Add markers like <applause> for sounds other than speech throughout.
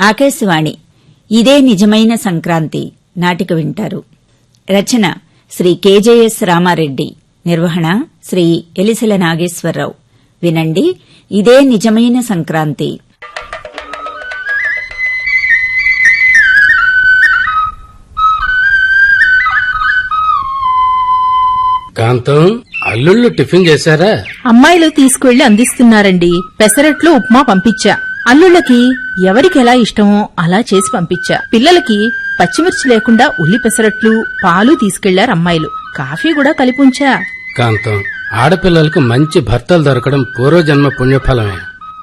ఆకాశవాణి. ఇదే నిజమైన సంక్రాంతి నాటిక వింటారు. రచన శ్రీ కెజేఎస్ రామారెడ్డి. నిర్వహణ శ్రీ ఎలిసెల నాగేశ్వరరావు. వినండి ఇదే నిజమైన సంక్రాంతి. కాంతం అల్లుళ్ళు టిఫిన్ చేశారా? అమ్మాయిలు తీసుకువెళ్ళి అందిస్తున్నారండి. పెసరట్లు ఉప్మా పంపించా. అల్లుళ్ళకి ఎవరికి ఎలా ఇష్టమో అలా చేసి పంపించా. పిల్లలకి పచ్చిమిర్చి లేకుండా ఉల్లి పెసరట్లు పాలు తీసుకెళ్ళారు అమ్మాయిలు. కాఫీ కూడా కలిపుంచా. కాంతం ఆడపిల్లలకు మంచి భర్తలు దొరకడం పూర్వజన్మ పుణ్యఫలమే.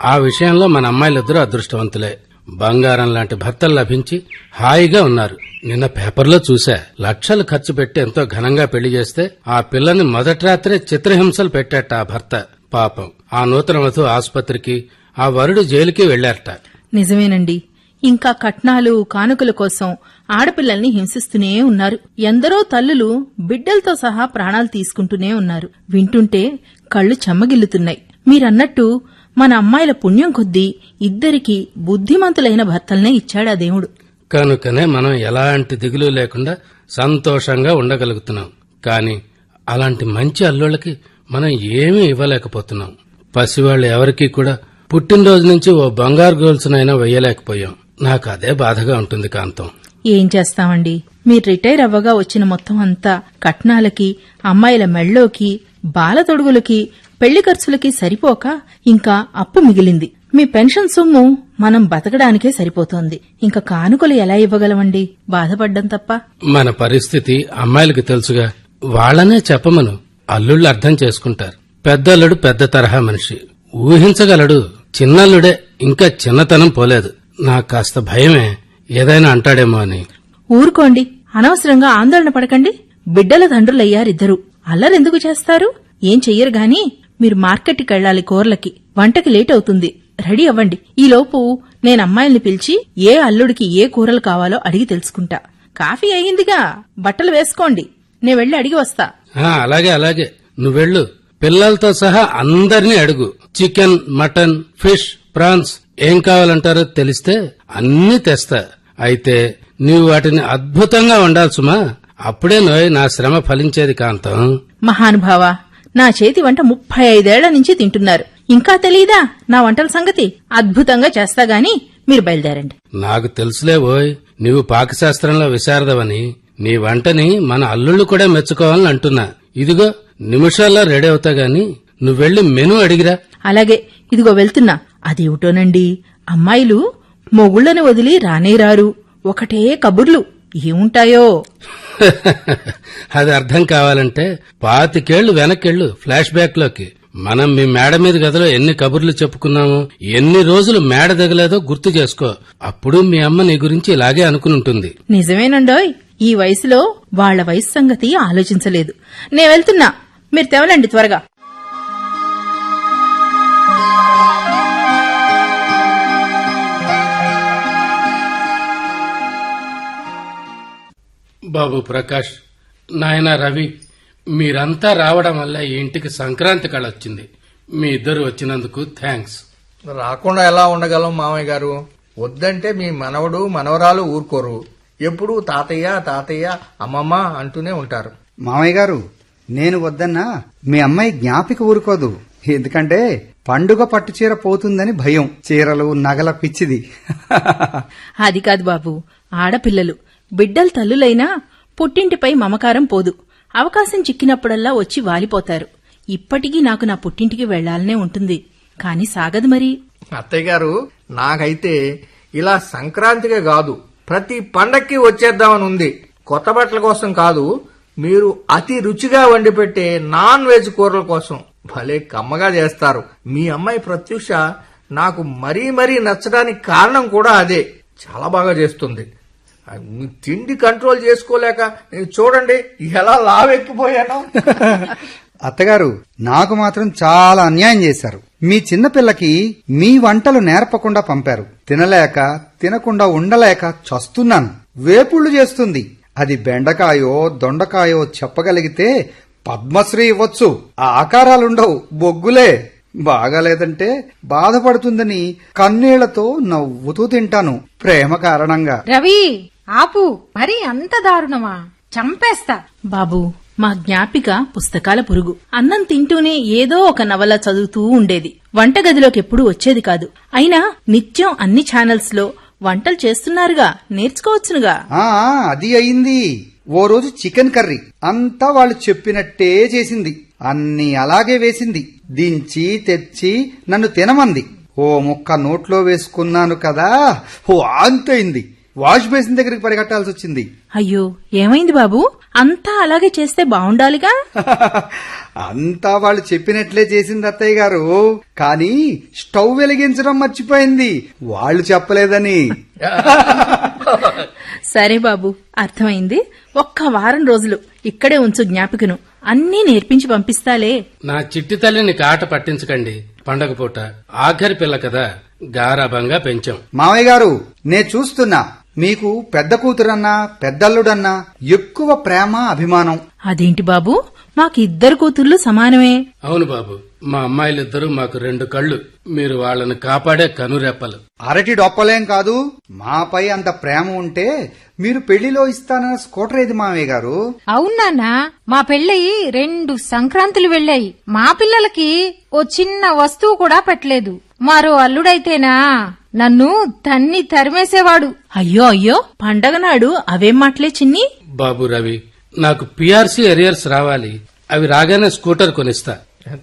ఆ విషయంలో మన అమ్మాయిలిద్దరూ అదృష్టవంతులే. బంగారం లాంటి భర్తలు లభించి హాయిగా ఉన్నారు. నిన్న పేపర్లో చూసా లక్షలు ఖర్చు పెట్టి ఎంతో ఘనంగా పెళ్ళి చేస్తే ఆ పిల్లని మొదటి రాత్రే చిత్రహింసలు పెట్టాట ఆ భర్త. పాపం ఆ నూతన వధు ఆసుపత్రికి ఆ వరుడు జైలుకి వెళ్ళారట. నిజమేనండి. ఇంకా కట్నాలు కానుకల కోసం ఆడపిల్లల్ని హింసిస్తూనే ఉన్నారు. ఎందరో తల్లులు బిడ్డలతో సహా ప్రాణాలు తీసుకుంటూనే ఉన్నారు. వింటుంటే కళ్ళు చెమ్మగిల్లుతున్నాయి. మీరన్నట్టు మన అమ్మాయిల పుణ్యం కొద్దీ ఇద్దరికి బుద్ధిమంతులైన భర్తల్నే ఇచ్చాడా దేవుడు. కనుకనే మనం ఎలాంటి దిగులు లేకుండా సంతోషంగా ఉండగలుగుతున్నాం. కానీ అలాంటి మంచి అల్లుళ్ళకి మనం ఏమీ ఇవ్వలేకపోతున్నాం. పసివాళ్ళు ఎవరికీ కూడా పుట్టినరోజు నుంచి ఓ బంగారు గోల్సునైనా వెయ్యలేకపోయాం. నాకు అదే బాధగా ఉంటుంది కాంతం. ఏం చేస్తామండి? మీరు రిటైర్ అవ్వగా వచ్చిన మొత్తం అంతా కట్నాలకి అమ్మాయిల మెళ్ళోకి బాల తొడుగులకి పెళ్ళి ఖర్చులకి సరిపోక ఇంకా అప్పు మిగిలింది. మీ పెన్షన్ సొమ్ము మనం బతకడానికే సరిపోతోంది. ఇంకా కానుకలు ఎలా ఇవ్వగలమండి? బాధపడ్డం తప్ప. మన పరిస్థితి అమ్మాయిలకి తెలుసుగా. వాళ్ళనే చెప్పమను. అల్లుళ్ళు అర్థం చేసుకుంటారు. పెద్దల్లుడు పెద్ద తరహా మనిషి. ఊహించగలడు. చిన్నల్లుడే ఇంకా చిన్నతనం పోలేదు. నాకు కాస్త భయమే. ఏదైనా అంటాడేమో అని. ఊరుకోండి. అనవసరంగా ఆందోళన పడకండి. బిడ్డల తండ్రులయ్యారిద్దరు. అల్లరెందుకు చేస్తారు? ఏం చెయ్యరు గాని? మీరు మార్కెట్కి వెళ్ళాలి కూరలకి. వంటకి లేట్ అవుతుంది. రెడీ అవ్వండి. ఈలోపు నేను అమ్మాయిల్ని పిలిచి ఏ అల్లుడికి ఏ కూరలు కావాలో అడిగి తెలుసుకుంటా. కాఫీ అయ్యిందిగా. బట్టలు వేసుకోండి. నే వెళ్ళి అడిగి వస్తా. అలాగే అలాగే. నువ్వెళ్ళు. పిల్లలతో సహా అందరినీ అడుగు. చికెన్ మటన్ ఫిష్ ప్రాన్స్ ఏం కావాలంటారో తెలిస్తే అన్నీ తెస్తా. అయితే నీవు వాటిని అద్భుతంగా వండాల్సుమా అప్పుడే నోయ్ నా శ్రమ ఫలించేది కాంతం. మహానుభావా నా చేతి వంట ముప్పై ఐదేళ్ళ నుంచి తింటున్నారు. ఇంకా తెలీదా నా వంటల సంగతి? అద్భుతంగా చేస్తా గాని మీరు బయలుదేరండి. నాకు తెలుసులే ఓయ్ నీవు పాకశాస్త్రంలో విశారదవని. నీ వంటని మన అల్లుళ్ళు కూడా మెచ్చుకోవాలని అంటున్నా. ఇదిగో నిమిషాల్లో రెడీ అవుతా గాని. నువ్వెళ్ళి మెను అడిగిరా. అలాగే ఇదిగో వెళ్తున్నా. అదేమిటోనండి? అమ్మాయిలు మొగుళ్ళని వదిలి రానే రారు. ఒకటే కబుర్లు. ఏముంటాయో? <laughs> అది అర్థం కావాలంటే పాతికేళ్ళు వెనక్కెళ్ళు ఫ్లాష్ బ్యాక్లోకి మనం మీ మేడ మీద గదిలో ఎన్ని కబుర్లు చెప్పుకున్నాము ఎన్ని రోజులు మేడ దిగలేదో గుర్తు చేసుకో. అప్పుడు మీ అమ్మ నీ గురించి ఇలాగే అనుకుని ఉంటుంది నిజమేనండోయ్. ఈ వయసులో వాళ్ళ వయసు సంగతి ఆలోచించలేదు. నే వెళ్తున్నా. మీరు తెవలండి త్వరగా. బాబు ప్రకాష్ నాయన రవి మీరంతా రావడం వల్ల ఈ ఇంటికి సంక్రాంతి కళ వచ్చింది. మీ ఇద్దరు వచ్చినందుకు థ్యాంక్స్. రాకుండా ఎలా ఉండగలం మామయ్య గారు? వద్దంటే మీ మనవడు మనవరాలు ఊరుకోరు. ఎప్పుడూ తాతయ్య తాతయ్య అమ్మమ్మ అంటూనే ఉంటారు. మామయ్య గారు నేను వద్దన్నా మీ అమ్మాయి జ్ఞాపిక ఊరుకోదు. ఎందుకంటే పండుగ పట్టు చీర పోతుందని భయం. చీరలు నగల పిచ్చిది. అది కాదు బాబు ఆడపిల్లలు. బిడ్డల తల్లులైనా పుట్టింటిపై మమకారం పోదు. అవకాశం చిక్కినప్పుడల్లా వచ్చి వాలిపోతారు. ఇప్పటికీ నాకు నా పుట్టింటికి వెళ్ళాలనే ఉంటుంది. కాని సాగదు మరి. అత్తయ్య గారు నాకైతే ఇలా సంక్రాంతిగా కాదు ప్రతి పండక్కి వచ్చేద్దామని ఉంది. కొత్త బట్టల కోసం కాదు మీరు అతి రుచిగా వండి పెట్టే నాన్ వెజ్ కూరల కోసం. భలే కమ్మగా చేస్తారు. మీ అమ్మాయి ప్రత్యూష నాకు మరీ మరీ నచ్చడానికి కారణం కూడా అదే. చాలా బాగా చేస్తుంది. తిండి కంట్రోల్ చేసుకోలేక నేను చూడండి ఎలా లావెక్కిపోయాను. <laughs> అత్తగారు నాకు మాత్రం చాలా అన్యాయం చేశారు. మీ చిన్నపిల్లకి మీ వంటలు నేర్పకుండా పంపారు. తినలేక తినకుండా ఉండలేక చస్తున్నాను. వేపుళ్ళు చేస్తుంది. అది బెండకాయో దొండకాయో చెప్పగలిగితే పద్మశ్రీ ఇవ్వచ్చు. ఆ ఆకారాలుండవు. బొగ్గులే. బాగాలేదంటే బాధపడుతుందని కన్నీళ్ళతో నవ్వుతూ తింటాను. ప్రేమ కారణంగా. రవి! ఆపు మరి అంత దారుణమా? చంపేస్తా. బాబు మా జ్ఞాపిక పుస్తకాల పురుగు. అన్నం తింటూనే ఏదో ఒక నవల చదువుతూ ఉండేది. వంటగదిలోకి ఎప్పుడూ వచ్చేది కాదు. అయినా నిత్యం అన్ని ఛానల్స్లో వంటలు చేస్తున్నారుగా నేర్చుకోవచ్చునుగా. ఆ అది అయింది. ఓ రోజు చికెన్ కర్రీ. అంతా వాళ్ళు చెప్పినట్టే చేసింది. అన్ని అలాగే వేసింది. దించి తెచ్చి నన్ను తినమంది. ఓ ముక్క నోట్లో వేసుకున్నాను కదా. ఓ అంతయింది. వాష్ బేసిన్ దగ్గరికి పరిగెట్టాల్సి వచ్చింది. అయ్యో ఏమైంది బాబు? అంతా అలాగే చేస్తే బావుండాలిగా? <laughs> అంతా వాళ్ళు చెప్పినట్లే చేసింది అత్తయ్య గారు. కానీ స్టవ్ వెలిగించడం మర్చిపోయింది. వాళ్ళు చెప్పలేదని. <laughs> సరే బాబు అర్థమైంది. ఒక్క వారం రోజులు ఇక్కడే ఉంచు జ్ఞాపికను. అన్నీ నేర్పించి పంపిస్తాలే. నా చిట్టి తల్లిని కాట పట్టించకండి. పండగ పూట ఆఖరి పిల్ల కదా గారాభంగా పెంచాం. మామయ్య గారు నే చూస్తున్నా. మీకు పెద్ద కూతురన్నా పెద్దల్లుడన్నా ఎక్కువ ప్రేమ అభిమానం. అదేంటి బాబు? మాకు ఇద్దరు కూతుర్లు సమానమే. అవును బాబు. మా అమ్మాయిలిద్దరూ మాకు రెండు కళ్ళు. మీరు వాళ్ళని కాపాడే కనురెప్పలు. అరటి డొప్పలేం కాదు. మాపై అంత ప్రేమ ఉంటే మీరు పెళ్ళిలో ఇస్తానన్న స్కూటర్ ఏది మామయ్య గారు? అవునానా మా పెళ్ళయి రెండు సంక్రాంతులు వెళ్ళాయి. మా పిల్లలకి ఓ చిన్న వస్తువు కూడా పెట్టలేదు. మరో అల్లుడైతేనా? నన్ను తన్ని తరిమేసేవాడు. అయ్యో అయ్యో పండగ నాడు అవేం మాటలే చిన్ని? బాబు రవి నాకు పిఆర్సీ ఎరియర్స్ రావాలి. అవి రాగానే స్కూటర్ కొనిస్తా.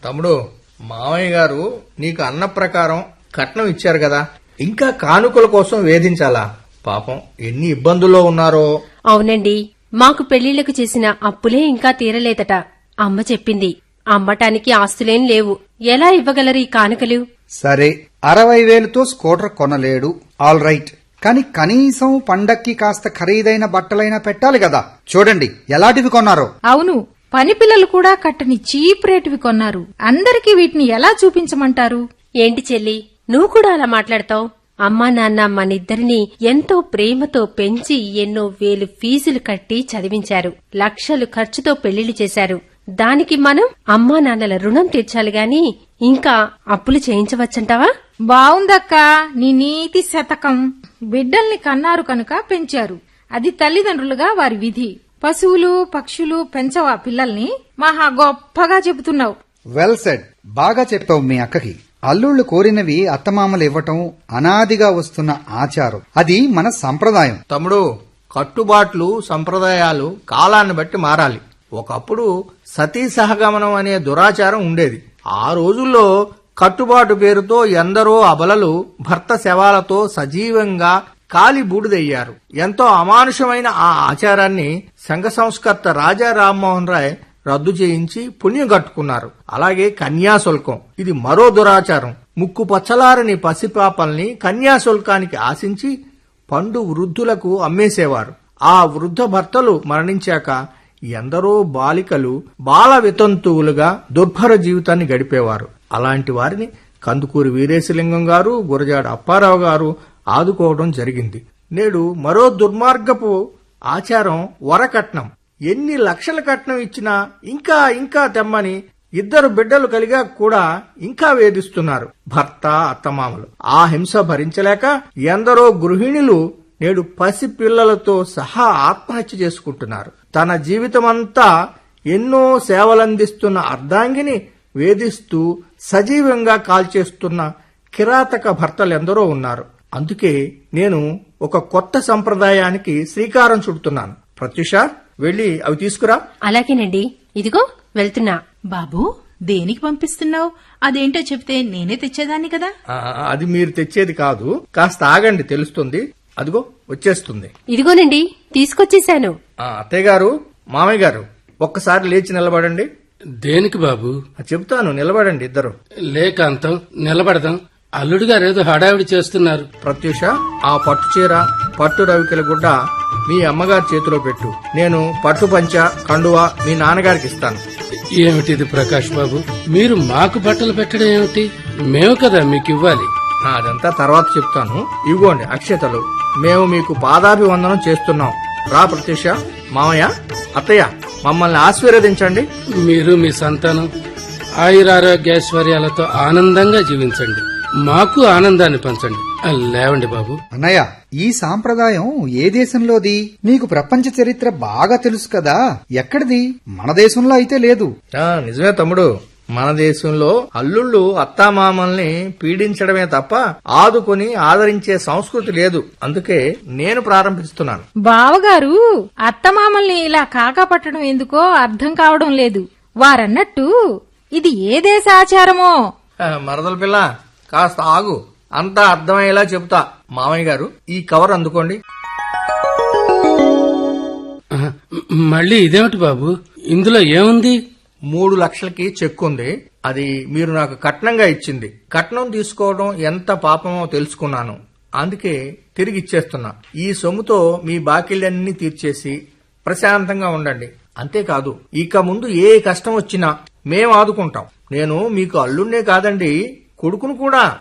తమ్ముడు మామయ్య గారు నీకు అన్న ప్రకారం కట్నం ఇచ్చారు కదా. ఇంకా కానుకల కోసం వేధించాలా? పాపం ఎన్ని ఇబ్బందుల్లో ఉన్నారో. అవునండి మాకు పెళ్ళిళ్ళకు చేసిన అప్పులే ఇంకా తీరలేదట. అమ్మ చెప్పింది అమ్మటానికి ఆస్తులేం లేవు. ఎలా ఇవ్వగలరు ఈ కానుకలు? సరే అరవై వేలుతో స్కూటర్ కొనలేడు. All right. కానీ కనీసం పండక్కి కాస్త ఖరీదైన బట్టలైనా పెట్టాలి కదా. చూడండి ఎలాంటివి కొన్నారో. అవును పని పిల్లలు కూడా కట్టని చీప్ రేటువి కొన్నారు. అందరికీ వీటిని ఎలా చూపించమంటారు? ఏంటి చెల్లి నువ్వు కూడా అలా మాట్లాడతావు? అమ్మా నాన్న మనిద్దరినీ ఎంతో ప్రేమతో పెంచి ఎన్నో వేలు ఫీజులు కట్టి చదివించారు. లక్షలు ఖర్చుతో పెళ్ళిళ్ళు చేశారు. దానికి మనం అమ్మా నాన్నల రుణం తీర్చాలి గాని ఇంకా అప్పులు చేయించవచ్చంటావా? బావుందక్కా. నీ నీతి శతకం. బిడ్డల్ని కన్నారు కనుక పెంచారు. అది తల్లిదండ్రులుగా వారి విధి. పశువులు పక్షులు పెంచవా పిల్లల్ని? మహా గొప్పగా చెబుతున్నావు. వెల్ సెడ్ బాగా చెప్పావు మీ అక్కకి. అల్లుళ్ళు కోరినవి అత్తమామలు ఇవ్వటం అనాదిగా వస్తున్న ఆచారం. అది మన సంప్రదాయం. తమ్ముడు కట్టుబాట్లు సంప్రదాయాలు కాలాన్ని బట్టి మారాలి. ఒకప్పుడు సతీ సహగమనం అనే దురాచారం ఉండేది. ఆ రోజుల్లో కట్టుబాటు పేరుతో ఎందరో అబలలు భర్త శవాలతో సజీవంగా కాలి బూడిదయ్యారు. ఎంతో అమానుషమైన ఆ ఆచారాన్ని సంఘ సంస్కర్త రాజా రామ్మోహన్ రాయ్ రద్దు చేయించి పుణ్యం కట్టుకున్నారు. అలాగే కన్యాశుల్కం ఇది మరో దురాచారం. ముక్కు పచ్చలారని పసిపాపల్ని కన్యాశుల్కానికి ఆశించి పండు వృద్ధులకు అమ్మేసేవారు. ఆ వృద్ధ భర్తలు మరణించాక ఎందరో బాలికలు బాల వితంతువులుగా దుర్భర జీవితాన్ని గడిపేవారు. అలాంటి వారిని కందుకూరి వీరేశలింగం గారు గురజాడ అప్పారావు గారు ఆదుకోవడం జరిగింది. నేడు మరో దుర్మార్గపు ఆచారం వరకట్నం. ఎన్ని లక్షల కట్నం ఇచ్చినా ఇంకా ఇంకా తెమ్మని ఇద్దరు బిడ్డలు కలిగా కూడా ఇంకా వేధిస్తున్నారు భర్త అత్తమామలు. ఆ హింస భరించలేక ఎందరో గృహిణులు నేడు పసి పిల్లలతో సహా ఆత్మహత్య చేసుకుంటున్నారు. తన జీవితమంతా ఎన్నో సేవలందిస్తున్న అర్ధాంగిని వేధిస్తూ సజీవంగా కాల్చేస్తున్న కిరాతక భర్తలెందరో ఉన్నారు. అందుకే నేను ఒక కొత్త సంప్రదాయానికి శ్రీకారం చుడుతున్నాను. ప్రత్యుష వెళ్ళి అవి తీసుకురా. అలాగేనండి. ఇదిగో వెళ్తున్నా. బాబు దేనికి పంపిస్తున్నావు? అదేంటో చెప్తే నేనే తెచ్చేదాన్ని కదా. ఆ, అది మీరు తెచ్చేది కాదు. కాస్త ఆగండి తెలుస్తుంది. అదిగో. వచ్చేస్తుంది. ఇదిగోనండి తీసుకొచ్చేశాను. ఆ, అత్తయ్య గారు మామయ్య గారు ఒక్కసారి లేచి నిలబడండి. దేనికి బాబు? ఆ, చెప్తాను నిలబడండి ఇద్దరు. లేకాంతం నిలబడదాం. అల్లుడు గారు ఏదో హడావిడి చేస్తున్నారు. ప్రత్యూష ఆ పట్టు చీర పట్టు రవికెల గుడ్డ మీ అమ్మగారి చేతిలో పెట్టు. నేను పట్టు పంచ కండువా మీ నాన్నగారికి ఇస్తాను. ఏమిటిది ప్రకాష్ బాబు? మీరు మాకు బట్టలు పెట్టడం ఏమిటి? మేము కదా మీకు ఇవ్వాలి. ఆ, అదంతా తర్వాత చెప్తాను. ఇవ్వండి అక్షతలు. మేము మీకు పాదాభివందనం చేస్తున్నాం. రా ప్రత్యూష మామయ్య అత్తయ్య మమ్మల్ని ఆశీర్వదించండి. మీరు మీ సంతానం ఆయురారోగ్యైశ్వర్యాలతో ఆనందంగా జీవించండి. మాకు ఆనందాన్ని పంచండి. లేవండి బాబు. అన్నయ్య ఈ సాంప్రదాయం ఏ దేశంలోది? నీకు ప్రపంచ చరిత్ర బాగా తెలుసు కదా. ఎక్కడిది? మన దేశంలో అయితే లేదు. ఆ, నిజమే తమ్ముడు. మన దేశంలో అల్లుళ్ళు అత్తామామల్ని పీడించడమే తప్ప ఆదుకొని ఆదరించే సంస్కృతి లేదు. అందుకే నేను ప్రారంభిస్తున్నాను. బావగారు అత్తమామల్ని ఇలా కాకా పట్టడం ఎందుకో అర్థం కావడం లేదు. వారన్నట్టు ఇది ఏ దేశ ఆచారమో? మరదల పిల్ల కాస్త ఆగు. అంతా అర్థమయ్యేలా చెబుతా. మామయ్య గారు ఈ కవర్ అందుకోండి. మళ్ళీ ఇదేమిటి బాబు? ఇందులో ఏముంది? మూడు లక్షలకి చెక్ ఉంది. అది మీరు నాకు కట్నంగా ఇచ్చింది. కట్నం తీసుకోవడం ఎంత పాపమో తెలుసుకున్నాను. అందుకే తిరిగి ఇచ్చేస్తున్నా. ఈ సొమ్ముతో మీ బాకీలన్నీ తీర్చేసి ప్రశాంతంగా ఉండండి. అంతేకాదు ఇక ముందు ఏ కష్టం వచ్చినా మేం ఆదుకుంటాం. నేను మీకు అల్లుణ్ణే కాదండి కొడుకును కూడా.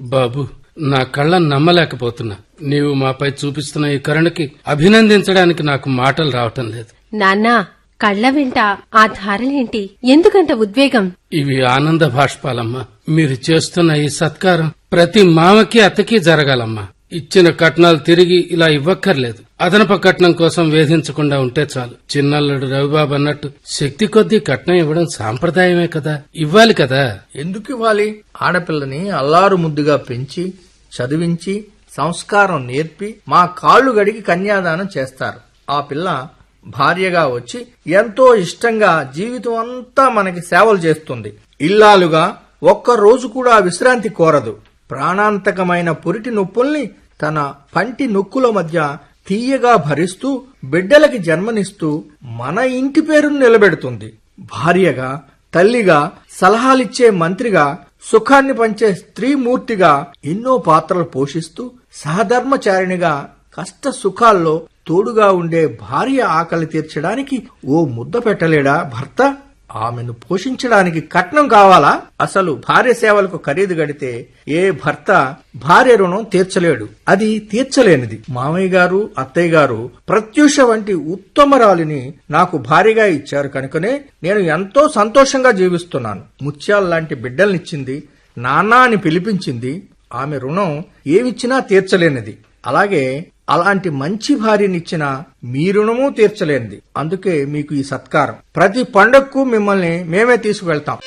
బాబు నా కళ్ళను నమ్మలేకపోతున్నా. నీవు మాపై చూపిస్తున్న ఈ కరుణకి అభినందించడానికి నాకు మాటలు రావటం లేదు. నాన్నా కళ్ళ వెంట ఆ ధారలేంటి? ఎందుకంత ఉద్వేగం? ఇవి ఆనంద భాష్పాలమ్మా. మీరు చేస్తున్న ఈ సత్కారం ప్రతి మామకి అత్తకి జరగాలమ్మా. ఇచ్చిన కట్నాలు తిరిగి ఇలా ఇవ్వక్కర్లేదు. అదనపు కట్నం కోసం వేధించకుండా ఉంటే చాలు. చిన్నల్లుడు రవిబాబు అన్నట్టు శక్తి కొద్దీ కట్నం ఇవ్వడం సాంప్రదాయమే కదా. ఇవ్వాలి కదా. ఎందుకు ఇవ్వాలి? ఆడపిల్లని అల్లారు ముద్దుగా పెంచి చదివించి సంస్కారం నేర్పి మా కాళ్ళు గడిగి కన్యాదానం చేస్తారు. ఆ పిల్ల భార్యగా వచ్చి ఎంతో ఇష్టంగా జీవితం అంతా మనకి సేవలు చేస్తుంది. ఇల్లాలుగా ఒక్క రోజు కూడా విశ్రాంతి కోరదు. ప్రాణాంతకమైన పురిటి నొప్పుల్ని తన పంటి నొక్కుల మధ్య తీయగా భరిస్తూ బిడ్డలకి జన్మనిస్తూ మన ఇంటి పేరును నిలబెడుతుంది. భార్యగా తల్లిగా సలహాలిచ్చే మంత్రిగా సుఖాన్ని పంచే స్త్రీమూర్తిగా ఎన్నో పాత్రలు పోషిస్తూ సహధర్మచారిణిగా కష్ట సుఖాల్లో తోడుగా ఉండే భార్య ఆకలి తీర్చడానికి ఓ ముద్ద పెట్టలేడా భర్త? ఆమెను పోషించడానికి కట్నం కావాలా? అసలు భార్య సేవలకు ఖరీదు గడితే ఏ భర్త భార్య రుణం తీర్చలేడు? అది తీర్చలేనిది. మామయ్య గారు అత్తయ్య గారు ప్రత్యూష వంటి ఉత్తమరాలిని నాకు భార్యగా ఇచ్చారు కనుకనే నేను ఎంతో సంతోషంగా జీవిస్తున్నాను. ముత్యాల లాంటి బిడ్డల్నిచ్చింది నాన్న అని పిలిపించింది. ఆమె రుణం ఏమిచ్చినా తీర్చలేనిది. అలాగే అలాంటి మంచి భార్యనిచ్చిన మీ రుణము తీర్చలేనిది. అందుకే మీకు ఈ సత్కారం. ప్రతి పండగకు మిమ్మల్ని మేమే తీసుకువెళ్తాం.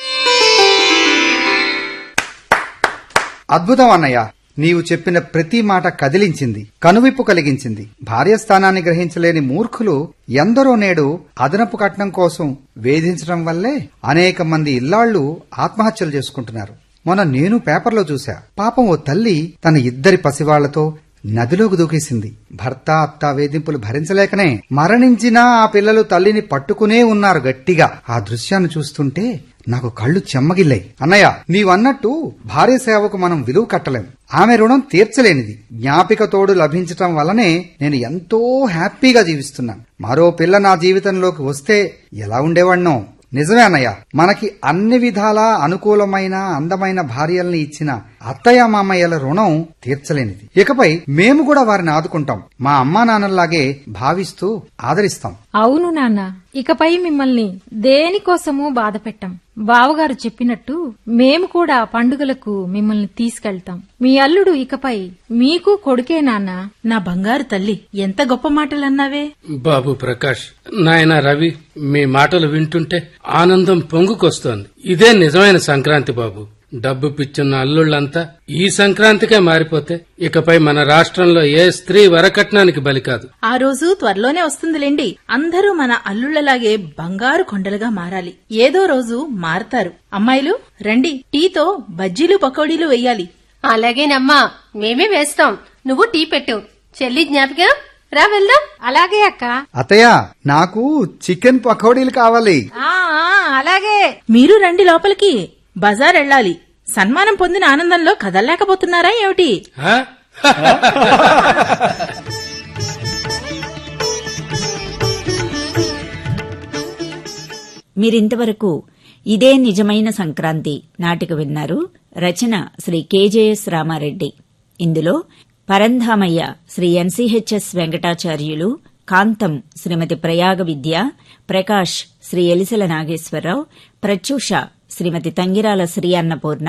అద్భుతం అన్నయ్య. నీవు చెప్పిన ప్రతి మాట కదిలించింది కనువిప్పు కలిగించింది. భార్య స్థానాన్ని గ్రహించలేని మూర్ఖులు ఎందరో నేడు అదనపు కట్నం కోసం వేధించడం వల్లే అనేక మంది ఇల్లాళ్ళు ఆత్మహత్యలు చేసుకుంటున్నారు. మొన్న నేను పేపర్లో చూశా. పాపం ఓ తల్లి తన ఇద్దరి పసివాళ్ళతో నదిలోకి దూకేసింది. భర్త అత్త వేధింపులు భరించలేకనే మరణించినా ఆ పిల్లలు తల్లిని పట్టుకునే ఉన్నారు గట్టిగా. ఆ దృశ్యాన్ని చూస్తుంటే నాకు కళ్ళు చెమ్మగిల్లాయి. అన్నయ్య నీవన్నట్టు భార్య సేవకు మనం విలువ కట్టలేం. ఆమె రుణం తీర్చలేనిది. జ్ఞాపికతోడు లభించటం వల్లనే నేను ఎంతో హ్యాపీగా జీవిస్తున్నాను మరో పిల్ల నా జీవితంలోకి వస్తే ఎలా ఉండేవాణ్ణో? నిజమే అన్నయ్య మనకి అన్ని విధాలా అనుకూలమైన అందమైన భార్యల్ని ఇచ్చిన అత్తయ్య మామయ్యల రుణం తీర్చలేనిది. ఇకపై మేము కూడా వారిని ఆదుకుంటాం. మా అమ్మా నాన్నల్లాగే భావిస్తూ ఆదరిస్తాం. అవును నాన్న. ఇకపై మిమ్మల్ని దేనికోసమూ బాధ పెట్టం బావగారు చెప్పినట్టు మేము కూడా పండుగలకు మిమ్మల్ని తీసుకెళ్తాం. మీ అల్లుడు ఇకపై మీకు కొడుకే నాన్న. నా బంగారు తల్లి ఎంత గొప్ప మాటలన్నావే. బాబు ప్రకాష్ నాయన రవి మీ మాటలు వింటుంటే ఆనందం పొంగుకొస్తోంది. ఇదే నిజమైన సంక్రాంతి బాబు. డబ్బు పిచ్చున్న అల్లుళ్ళంతా ఈ సంక్రాంతికే మారిపోతే ఇకపై మన రాష్ట్రంలో ఏ స్త్రీ వరకట్నానికి బలి కాదు. ఆ రోజు త్వరలోనే వస్తుందిలేండి. అందరూ మన అల్లుళ్ళలాగే బంగారు కొండలుగా మారాలి. ఏదో రోజు మారతారు. అమ్మాయిలు రండి. టీతో బజ్జీలు పకోడీలు వెయ్యాలి. అలాగేనమ్మా మేమే వేస్తాం. నువ్వు టీ పెట్టు. చెల్లి జ్ఞాపిక? రా వెళ్దాం. అలాగే అక్క. అత్తయ్య నాకు చికెన్ పకోడీలు కావాలి. అలాగే. మీరు రండి లోపలికి. బజార్ వెళ్ళాలి సన్మానం పొందిన ఆనందంలో కదల్లేకపోతున్నారా ఏమిటి? మీరింతవరకు ఇదే నిజమైన సంక్రాంతి నాటిక విన్నారు రచన శ్రీ కెజేఎస్ రామారెడ్డి. ఇందులో పరంధామయ్య శ్రీ ఎన్సీహెచ్ఎస్ వెంకటాచార్యులు కాంతం శ్రీమతి ప్రయాగ విద్య ప్రకాష్ శ్రీ ఎలిసెల నాగేశ్వరరావు ప్రత్యూష శ్రీమతి తంగిరాల శ్రీ అన్నపూర్ణ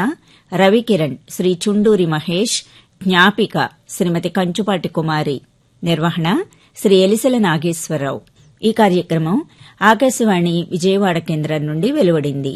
రవికిరణ్ శ్రీ చుండూరి మహేష్ జ్ఞాపిక శ్రీమతి కంచుపాటి కుమారి. నిర్వహణ శ్రీ ఎలిసెల నాగేశ్వరరావు. ఈ కార్యక్రమం ఆకాశవాణి విజయవాడ కేంద్రం నుండి వెలువడింది.